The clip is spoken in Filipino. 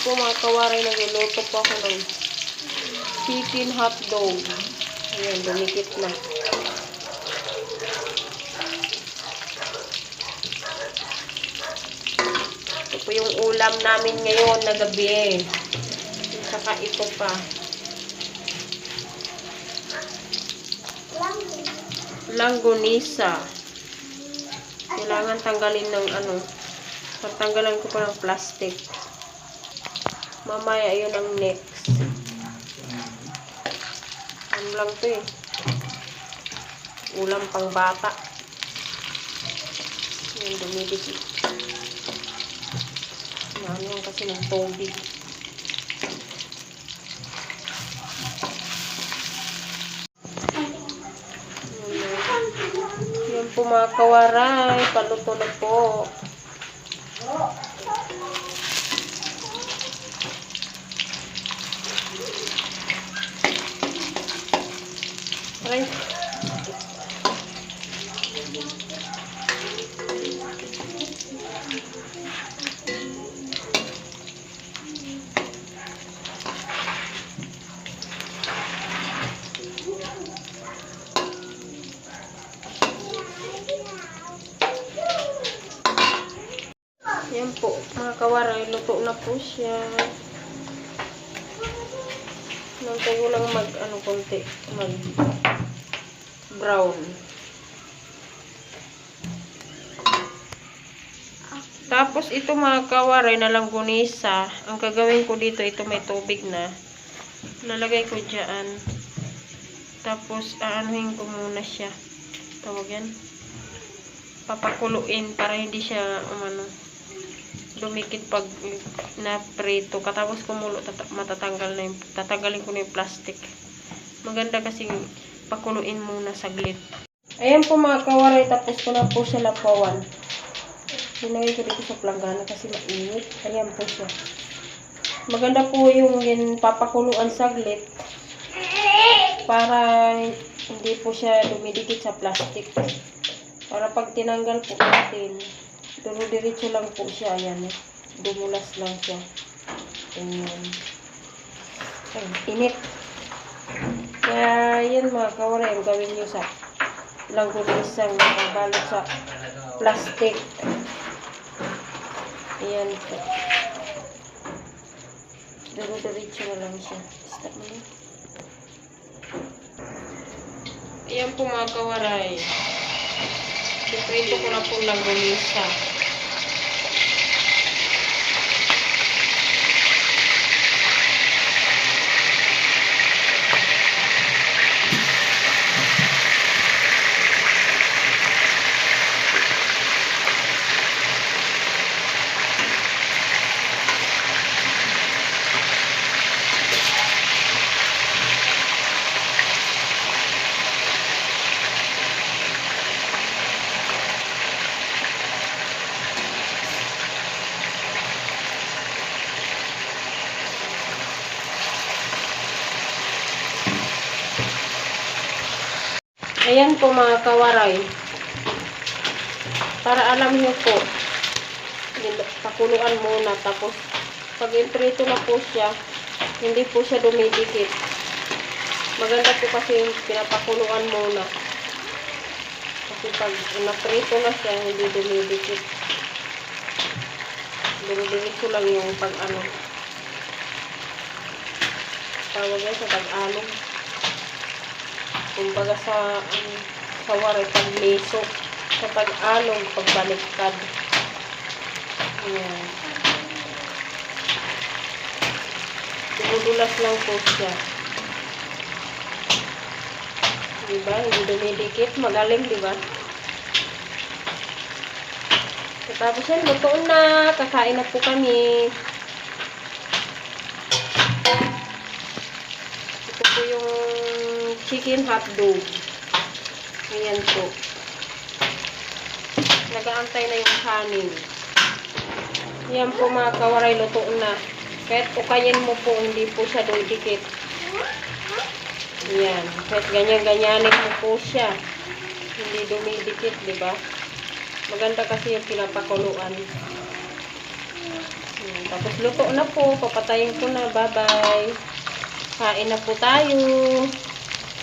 po mga kawaray, nagluluto po ako ng chicken hot dog. Ayan, dumikit na. Ito po yung ulam namin ngayon na gabi. Saka ito pa. Langgonisa. Kailangan tanggalin ng ano. Tatanggalan ko pa ng plastic. Mamaya yun ang next. Ano lang to eh. Ulam pang bata. Yan, dumidikit. Yan yan kasi ng tubig. Yan po mga kawaray. Paluto na po. Aray. Yan po, mga kawaray, luto na po siya. Nantay ko lang mag, ano, konti, mag brown. Tapos ito mga kawaray na langgunisa, ang gagawin ko dito, ito may tubig na. Lalagay ko dyan. Tapos aanuhin ko muna siya. Tawag yan. Papakuluin para hindi siya umano dumikit pag na-prito. Katapos kumulo, tata- matatanggal na yung, tatanggalin ko na yung plastic. Maganda kasi pakuluin muna saglit. Ayan po mga kawaray, tapos ko na po siya lapawan. Sinagay ko dito sa planggana kasi mainit. Ayan po siya. Maganda po yung yun, papakuluan saglit para hindi po siya dumidikit sa plastic. Para pag tinanggal po natin, Duro-diretso lang po siya. Ayan. eh. Dumulas lang siya. Ayan. Ay, init. Kaya, yan mga kawaray, ang gawin nyo sa langgunisang nakabalot sa plastic. Ayan po. Duro-diretso na lang siya. Stop mo na. Ayan po mga kawaray. Ito ko na po langgunisa. Ayan po mga kawaray. Para alam niyo po, pakuluan muna. Tapos, pag imprito na po siya, hindi po siya dumidikit. Maganda po kasi yung pinapakuluan muna. Kasi pag naprito na siya, hindi dumidikit. Dumidiretso lang yung pag ano. Tawag yan sa pag-along kumbaga sa um, sa waray pagliso sa pag-alog pagbaliktad. Ayan. Dumudulas lang po siya. Diba? Hindi dumidikit magaling diba? Tapos yan luto na. Kakain na po kami chicken hot dog. Ayan po. Nagaantay na yung kanin. Yan po mga kawaray, luto na. Kahit ukayin mo po, hindi po siya dikit. Yan. Kahit ganyan-ganyanin mo po siya. Hindi dumidikit, di ba? Maganda kasi yung pinapakuluan. Ayan, tapos luto na po. Papatayin ko na. Bye-bye. Kain na po tayo.